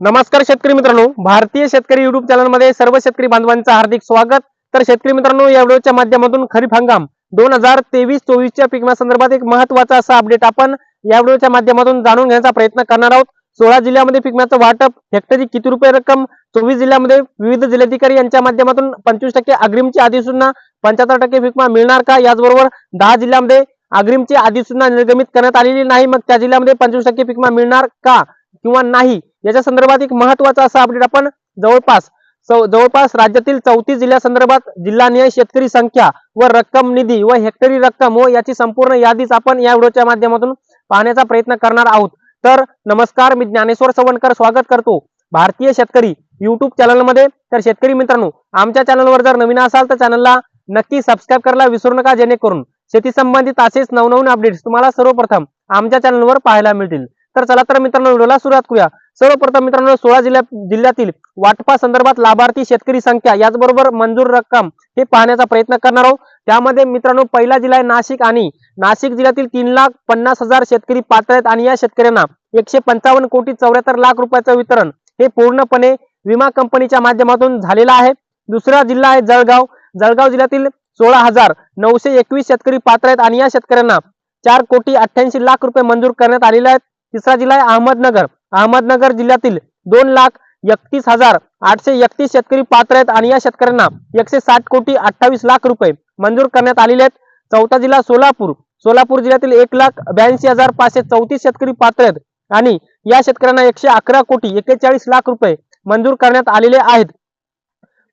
नमस्कार शेतकरी मित्रांनो. भारतीय शेतकरी युट्यूब चॅनलमध्ये सर्व शेतकरी बांधवांचं हार्दिक स्वागत. तर शेतकरी मित्रांनो या व्हिडिओच्या माध्यमातून खरीप हंगाम दोन हजार तेवीस चोवीसच्या पिकण्यासंदर्भात एक महत्त्वाचा असा अपडेट आपण या व्हिडिओच्या माध्यमातून जाणून घेण्याचा प्रयत्न करणार आहोत. सोळा जिल्ह्यामध्ये पिकण्याचं वाटप हेक्टरी किती रुपये रक्कम चोवीस जिल्ह्यामध्ये विविध जिल्हाधिकारी यांच्या माध्यमातून पंचवीस टक्के अग्रिमची अधिसूचना पंच्याहत्तर टक्के पिकमा मिळणार का? याचबरोबर दहा जिल्ह्यामध्ये अग्रिमची अधिसूचना निर्गमित करण्यात आलेली नाही मग त्या जिल्ह्यामध्ये पंचवीस टक्के पिकमा मिळणार का? किंवा नाही याच्या संदर्भात एक महत्त्वाचा असा अपडेट आपण जवळपास जवळपास राज्यातील चौतीस जिल्ह्यासंदर्भात जिल्हानिहाय शेतकरी संख्या व रक्कम निधी व हेक्टरी रक्कम व याची संपूर्ण यादीच आपण या व्हिडिओच्या माध्यमातून पाहण्याचा प्रयत्न करणार आहोत. तर नमस्कार मी ज्ञानेश्वर सवणकर स्वागत करतो भारतीय शेतकरी युट्यूब चॅनलमध्ये तर शेतकरी मित्रांनो आमच्या चॅनलवर जर नवीन असाल तर चॅनलला नक्की सबस्क्राईब करायला विसरू नका जेणेकरून शेती संबंधित असेच नवनवीन अपडेट्स तुम्हाला सर्वप्रथम आमच्या चॅनलवर पाहायला मिळतील. तर चला तर मित्रांनो व्हिडिओला सुरुवात करूया. सर्वप्रथम मित्रांनो सोळा जिल्ह्या जिल्ह्यातील वाटपा संदर्भात लाभार्थी शेतकरी संख्या याचबरोबर मंजूर रक्कम हे पाहण्याचा प्रयत्न करणार आहोत. त्यामध्ये मित्रांनो पहिला जिल्हा आहे नाशिक आणि नाशिक जिल्ह्यातील तीन लाख पन्नास हजार शेतकरी पात्र आहेत आणि या शेतकऱ्यांना एकशे पंचावन्न कोटी चौऱ्याहत्तर लाख रुपयाचं वितरण हे पूर्णपणे विमा कंपनीच्या माध्यमातून झालेलं आहे. दुसरा जिल्हा आहे जळगाव. जळगाव जिल्ह्यातील सोळा हजार नऊशे एकवीस शेतकरी पात्र आहेत आणि या शेतकऱ्यांना चार कोटी अठ्ठ्याऐंशी लाख रुपये मंजूर करण्यात आलेले आहेत. तिसरा जिल्हा आहे अहमदनगर. अहमदनगर जिल्ह्यातील दोन लाख एकतीस हजार आठशे एकतीस शेतकरी पात्र आहेत आणि या शेतकऱ्यांना एकशे साठ कोटी अठ्ठावीस लाख रुपये मंजूर करण्यात आलेले आहेत. चौथा जिल्हा सोलापूर. सोलापूर जिल्ह्यातील एक लाख ब्याऐंशी हजार पाचशे चौतीस शेतकरी पात्र आहेत आणि या शेतकऱ्यांना एकशे अकरा कोटी एक्केचाळीस लाख रुपये मंजूर करण्यात आलेले आहेत.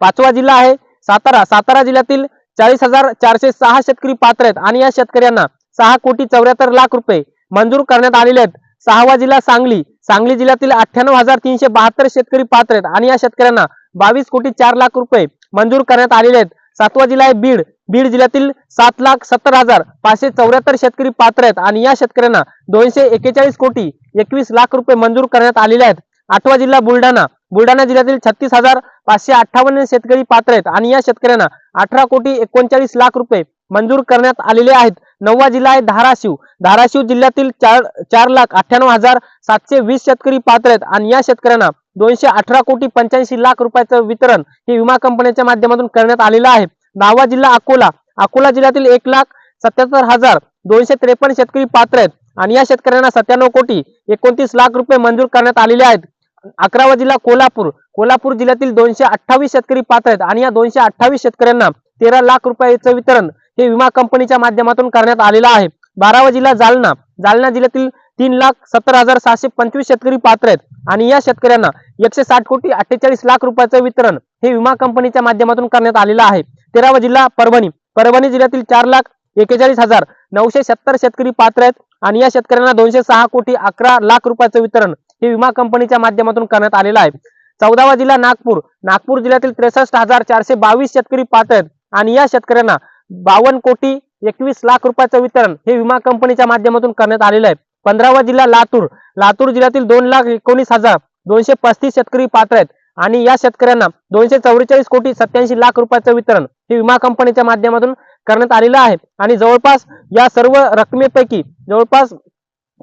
पाचवा जिल्हा आहे सातारा. सातारा जिल्ह्यातील चाळीस हजार चारशे सहा शेतकरी पात्र आहेत आणि या शेतकऱ्यांना सहा कोटी चौऱ्याहत्तर लाख रुपये मंजूर करण्यात आलेले आहेत. सहावा जिल्हा सांगली. सांगली जिल्ह्यातील अठ्ठ्याण्णव हजार तीनशे बहात्तर शेतकरी पात्र आहेत. आणि या शेतकऱ्यांना बावीस कोटी चार लाख रुपये मंजूर करण्यात आलेले आहेत. सातवा जिल्हा आहे बीड. बीड जिल्ह्यातील सात लाख सत्तर हजार पाचशे चौऱ्याहत्तर शेतकरी पात्र आहेत. आणि या शेतकऱ्यांना दोनशे एकेचाळीस कोटी एकवीस लाख रुपये मंजूर करण्यात आलेले आहेत. आठवा जिल्हा बुलढाणा. बुलढाणा जिल्ह्यातील छत्तीस हजार पाचशे अठ्ठावन्न शेतकरी पात्र आहेत. आणि या शेतकऱ्यांना अठरा कोटी एकोणचाळीस लाख रुपये मंजूर करण्यात आलेले आहेत. नववा जिल्हा आहे धाराशिव. धाराशिव जिल्ह्यातील चार चार लाख अठ्ठ्याण्णव हजार सातशे वीस शेतकरी पात्र आहेत. आणि या शेतकऱ्यांना दोनशे अठरा कोटी पंच्याऐंशी लाख रुपयाचं वितरण हे विमा कंपन्यांच्या माध्यमातून करण्यात आलेलं आहे. दहावा जिल्हा अकोला. अकोला जिल्ह्यातील एक लाख सत्याहत्तर हजार दोनशे त्रेपन्न शेतकरी पात्र आहेत. आणि या शेतकऱ्यांना सत्त्याण्णव कोटी एकोणतीस लाख रुपये मंजूर करण्यात आलेले आहेत. अकरावा जिल्हा कोल्हापूर. कोल्हापूर जिल्ह्यातील दोनशे अठ्ठावीस शेतकरी पात्र आहेत. आणि या दोनशे अठ्ठावीस शेतकऱ्यांना तेरा लाख रुपयाचं वितरण हे विमा कंपनीच्या माध्यमातून करण्यात आलेलं आहे. बारावा जिल्हा जालना. जालना जिल्ह्यातील तीन लाख सत्तर हजार सहाशे पंचवीस शेतकरी पात्र आहेत. आणि या शेतकऱ्यांना एकशे साठ कोटी अठ्ठेचाळीस लाख रुपयाचं वितरण हे विमा कंपनीच्या माध्यमातून करण्यात आलेलं आहे. तेरावा जिल्हा परभणी. परभणी जिल्ह्यातील चार लाख एकेचाळीस हजार नऊशे सत्तर शेतकरी पात्र आहेत. आणि या शेतकऱ्यांना दोनशे सहा कोटी अकरा लाख रुपयाचं वितरण हे विमा कंपनीच्या माध्यमातून करण्यात आलेलं आहे. चौदावा जिल्हा नागपूर. नागपूर जिल्ह्यातील त्रेसष्ट हजार चारशे बावीस शेतकरी पात्र आहेत. आणि या शेतकऱ्यांना बावन्न कोटी एकवीस लाख रुपयाचं वितरण हे विमा कंपनीच्या माध्यमातून करण्यात आलेलं आहे. पंधरावा जिल्हा लातूर. लातूर जिल्ह्यातील दोन लाख एकोणीस हजार दोनशे पस्तीस शेतकरी पात्र आहेत आणि या शेतकऱ्यांना दोनशे चौवेचाळीस कोटी सत्याऐंशी लाख रुपयाचं वितरण हे विमा कंपनीच्या माध्यमातून करण्यात आलेलं आहे. आणि जवळपास या सर्व रकमेपैकी जवळपास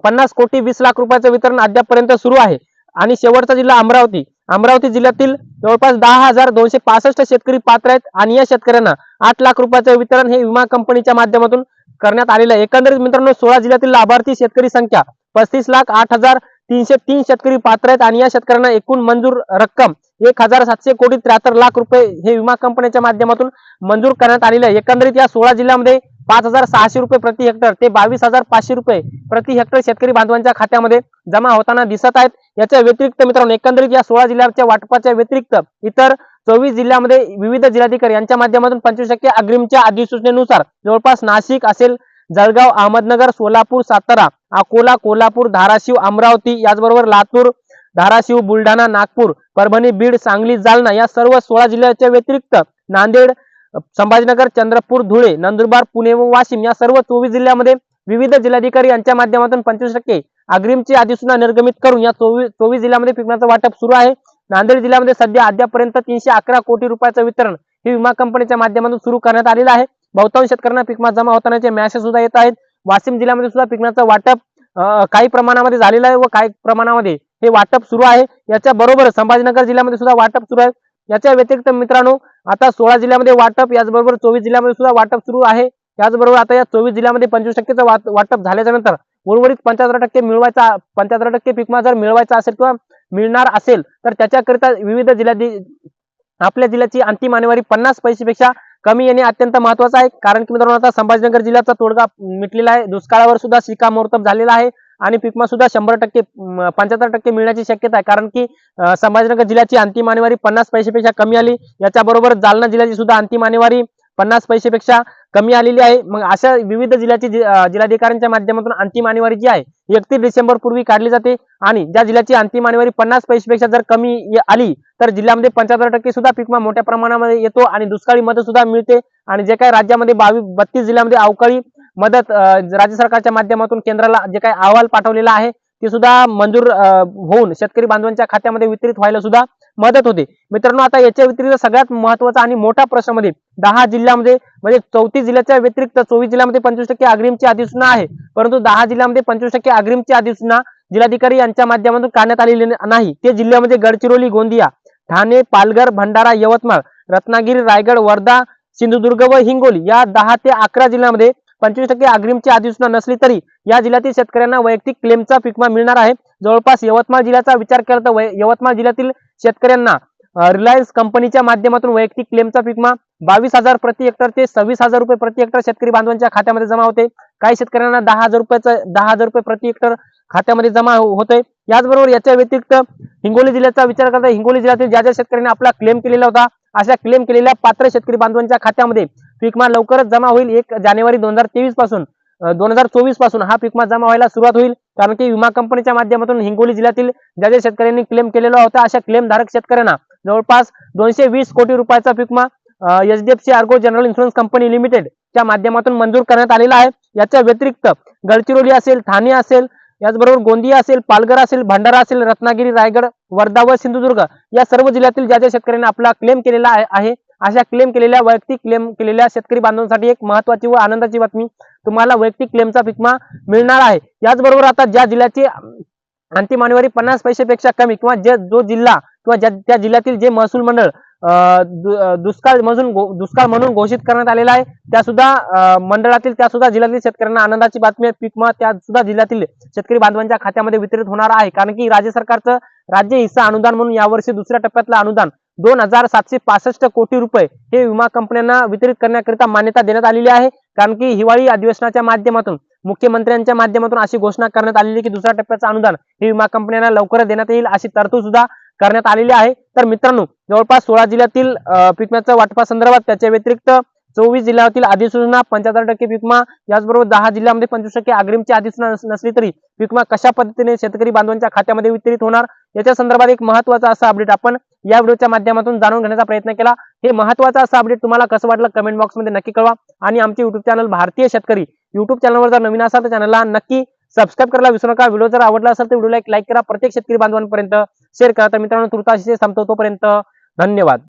पन्नास कोटी वीस लाख रुपयाचं वितरण अद्यापपर्यंत सुरू आहे. आणि शेवटचा जिल्हा अमरावती. अमरावती जिल्ह्यातील जवळपास दहा हजार दोनशे पासष्ट शेतकरी पात्र आहेत आणि या शेतकऱ्यांना आठ लाख रुपयाचं वितरण हे विमा कंपनीच्या माध्यमातून करण्यात आलेलं आहे. एकंदरीत मित्रांनो सोळा जिल्ह्यातील लाभार्थी शेतकरी संख्या पस्तीस लाख आठ हजार तीनशे तीन शेतकरी पात्र आहेत आणि या शेतकऱ्यांना एकूण मंजूर रक्कम एक हजार सातशे कोटी त्र्याहत्तर लाख रुपये हे विमा कंपनीच्या माध्यमातून मंजूर करण्यात आलेले आहे. एकंदरीत या सोळा जिल्ह्यामध्ये पाच हजार सहाशे रुपये प्रति हेक्टर ते बावीस हजार पाचशे रुपये प्रति हेक्टर शेतकरी बांधवांच्या खात्यामध्ये जमा होताना दिसत आहेत. याच्या व्यतिरिक्त मित्रांनो एकंदरीत या सोळा जिल्ह्याच्या वाटपाच्या व्यतिरिक्त इतर चोवीस जिल्ह्यामध्ये विविध जिल्हाधिकारी यांच्या माध्यमातून पंचवीस टक्के अग्रिमच्या अधिसूचनेनुसार जवळपास नाशिक असेल जळगाव अहमदनगर सोलापूर सातारा अकोला कोल्हापूर धाराशिव अमरावती याचबरोबर लातूर धाराशिव बुलढाणा नागपूर परभणी बीड सांगली जालना या सर्व सोळा जिल्ह्याच्या व्यतिरिक्त नांदेड संभाजीनगर चंद्रपूर धुळे नंदुरबार पुणे व वाशिम या सर्व चोवीस जिल्ह्यामध्ये विविध जिल्हाधिकारी यांच्या माध्यमातून पंचवीस टक्के अग्रिमची अधिसूचना निर्गमित करून या चोवीस चोवीस जिल्ह्यामध्ये पिकण्याचं वाटप सुरू आहे. नांदेड जिल्ह्यामध्ये सध्या अद्यापर्यंत तीनशे अकरा कोटी रुपयाचं वितरण हे विमा कंपनीच्या माध्यमातून सुरू करण्यात आलेलं आहे. बहुतांश शेतकऱ्यांना पिकमा जमा होतानाचे मॅसेज सुद्धा येत आहेत. वाशिम जिल्ह्यामध्ये सुद्धा पिकण्याचं वाटप काही प्रमाणामध्ये झालेलं आहे व काही प्रमाणामध्ये हे वाटप सुरू आहे. याच्या बरोबर संभाजीनगर जिल्ह्यामध्ये सुद्धा वाटप सुरू आहे. याच्या व्यतिरिक्त मित्रांनो आता सोळा जिल्ह्यामध्ये वाटप याचबरोबर चोवीस जिल्ह्यामध्ये सुद्धा वाटप सुरू आहे. त्याचबरोबर आता या चोवीस जिल्ह्यामध्ये पंचवीस टक्केचं वाट- वाटप झाल्याच्यानंतर उर्वरित पंच्याहत्तर टक्के मिळवायचा पंच्याहत्तर टक्के पीक जर मिळवायचा असेल किंवा मिळणार असेल तर त्याच्याकरिता विविध जिल्ह्यात आपल्या जिल्ह्याची अंतिम आणेवारी पन्नास पैसेपेक्षा कमी येणे अत्यंत महत्वाचं आहे. कारण की मित्रांनो आता संभाजीनगर जिल्ह्याचा तोडगा मिटलेला आहे. दुष्काळावर सुद्धा शिक्कामोर्तब झालेला आहे. आणि पीकमा सुद्धा शंभर टक्के पंच्याहत्तर टक्के मिळण्याची शक्यता आहे. कारण की संभाजीनगर जिल्ह्याची अंतिम आणेवारी पन्नास पैसेपेक्षा कमी आली. याच्याबरोबर जालना जिल्ह्याची सुद्धा अंतिम आणेवारी पन्नास पैसेपेक्षा कमी आलेली आहे. मग अशा विविध जिल्ह्याची जि- जिल्हाधिकाऱ्यांच्या माध्यमातून अंतिम आणेवारी जी आहे एकतीस डिसेंबर पूर्वी काढली जाते. आणि ज्या जिल्ह्याची अंतिम आणेवारी पन्नास पैसेपेक्षा जर कमी आली तर जिल्ह्यामध्ये पंच्याहत्तर टक्के सुद्धा पिकमा मोठ्या प्रमाणामध्ये येतो आणि दुष्काळी मदत सुद्धा मिळते. आणि जे काही राज्यामध्ये बावीस बत्तीस जिल्ह्यामध्ये अवकाळी मदत राज्य सरकारच्या माध्यमातून केंद्राला जे काही अहवाल पाठवलेला आहे ते सुद्धा मंजूर होऊन शेतकरी बांधवांच्या खात्यामध्ये वितरित व्हायला सुद्धा मदत होते. मित्रांनो आता याच्या व्यतिरिक्त सगळ्यात महत्त्वाचा आणि मोठा प्रश्नमध्ये दहा जिल्ह्यामध्ये म्हणजे चौतीस जिल्ह्याच्या व्यतिरिक्त चोवीस जिल्ह्यामध्ये पंचवीस टक्के अग्रिमची अधिसूचना आहे. परंतु दहा जिल्ह्यामध्ये पंचवीस टक्के अग्रिमची अधिसूचना जिल्हाधिकारी यांच्या माध्यमातून काढण्यात आलेली नाही. ते जिल्ह्यामध्ये म्हणजे गडचिरोली गोंदिया ठाणे पालघर भंडारा यवतमाळ रत्नागिरी रायगड वर्धा सिंधुदुर्ग व हिंगोली या दहा ते अकरा जिल्ह्यामध्ये पंचवीस टक्के अग्रिमची अधिसूचना नसली तरी या जिल्ह्यातील शेतकऱ्यांना वैयक्तिक क्लेमचा पिकमा मिळणार आहे. जवळपास यवतमाळ जिल्ह्याचा विचार केला तर यवतमाळ जिल्ह्यातील शेतकऱ्यांना रिलायन्स कंपनीच्या माध्यमातून वैयक्तिक क्लेमचा पिकमा बावीस हजार प्रति हेक्टर ते सव्वीस हजार रुपये प्रति हेक्टर शेतकरी बांधवांच्या खात्यामध्ये जमा होते. काही शेतकऱ्यांना दहा हजार रुपयाचं दहा हजार रुपये प्रति हेक्टर खात्यामध्ये जमा हो- होते याचबरोबर याच्या व्यतिरिक्त हिंगोली जिल्ह्याचा विचार करता हिंगोली जिल्ह्यातील ज्या ज्या शेतकऱ्यांनी आपला क्लेम केलेला होता अशा क्लेम केलेल्या पात्र शेतकरी बांधवांच्या खात्यामध्ये पीकमा लवकरच जमा होईल. एक जानेवारी दोन हजार तेवीसपासून दोन हजार चोवीसपासून हा पीकमा जमा व्हायला सुरुवात होईल. कारण की विमा कंपनीच्या माध्यमातून हिंगोली जिल्ह्यातील ज्या ज्या शेतकऱ्यांनी क्लेम केलेला होता अशा क्लेमधारक शेतकऱ्यांना जवळपास दोनशे वीस कोटी रुपयाचा पीकमा HDFC Ergo general insurance company limited च्या माध्यमातून मंजूर करण्यात आलेला आहे. याच्या व्यतिरिक्त गडचिरोली असेल ठाणे असेल याचबरोबर गोंदिया असेल पालघर असेल भंडारा असेल रत्नागिरी रायगड वर्धा व सिंधुदुर्ग या सर्व जिल्ह्यातील ज्या ज्या शेतकऱ्यांनी आपला क्लेम केलेला आहे अशा क्लेम केलेल्या वैयक्तिक क्लेम केलेल्या शेतकरी बांधवांसाठी एक महत्वाची व आनंदाची बातमी तुम्हाला वैयक्तिक क्लेमचा पिकमा मिळणार आहे. याचबरोबर आता ज्या जिल्ह्याची अंतिम आणेवारी पन्नास पैसेपेक्षा कमी किंवा जे जो जिल्हा किंवा ज्या त्या जिल्ह्यातील जे महसूल मंडळ दुष्काळ म्हणून दुष्काळ म्हणून घोषित करण्यात आलेला आहे त्या सुद्धा मंडळातील त्या सुद्धा जिल्ह्यातील शेतकऱ्यांना आनंदाची बातमी आहे. पीक त्या सुद्धा जिल्ह्यातील शेतकरी बांधवांच्या खात्यामध्ये वितरित होणार आहे. कारण की राज्य सरकारचं राज्य हिस्सा अनुदान म्हणून यावर्षी दुसऱ्या टप्प्यातलं अनुदान दोन हजार सातशे पासष्ट कोटी रुपये हे विमा कंपन्यांना वितरित करण्याकरिता मान्यता देण्यात आलेली आहे. कारण की हिवाळी अधिवेशनाच्या माध्यमातून मुख्यमंत्र्यांच्या माध्यमातून अशी घोषणा करण्यात आलेली आहे की दुसऱ्या टप्प्याचं अनुदान हे विमा कंपन्यांना लवकरच देण्यात येईल अशी तरतूद सुद्धा करण्यात आलेली आहे. तर मित्रांनो जवळपास सोळा जिल्ह्यातील पिकम्याच्या वाटपासंदर्भात त्याच्या व्यतिरिक्त चोवीस जिल्ह्यातील अधिसूचना पंच्याहत्तर टक्के पिकमा याचबरोबर दहा जिल्ह्यामध्ये पंचवीस टक्के अग्रिमची अधिसूचना नसली तरी पिकमा कशा पद्धतीने शेतकरी बांधवांच्या खात्यामध्ये वितरित होणार? याच्या संदर्भात एक महत्त्वाचा असा अपडेट आपण या व्हिडिओच्या माध्यमातून जाणून घेण्याचा प्रयत्न केला. हे महत्वाचं असा अपडेट तुम्हाला कसं वाटलं कमेंट बॉक्समध्ये नक्की कळवा. आणि आमचे युट्यूब चॅनल भारतीय शेतकरी युट्यूब चॅनलवर जर नवीन असाल तर चॅनलला नक्की सबस्क्राईब करायला विसरू नका. व्हिडिओ जर आवडला असेल तर व्हिडिओला एक लाईक करा. प्रत्येक शेतकरी बांधवांपर्यंत शेअर करा. तर मित्रांनो तुर्ताशी संपतो तोपर्यंत धन्यवाद.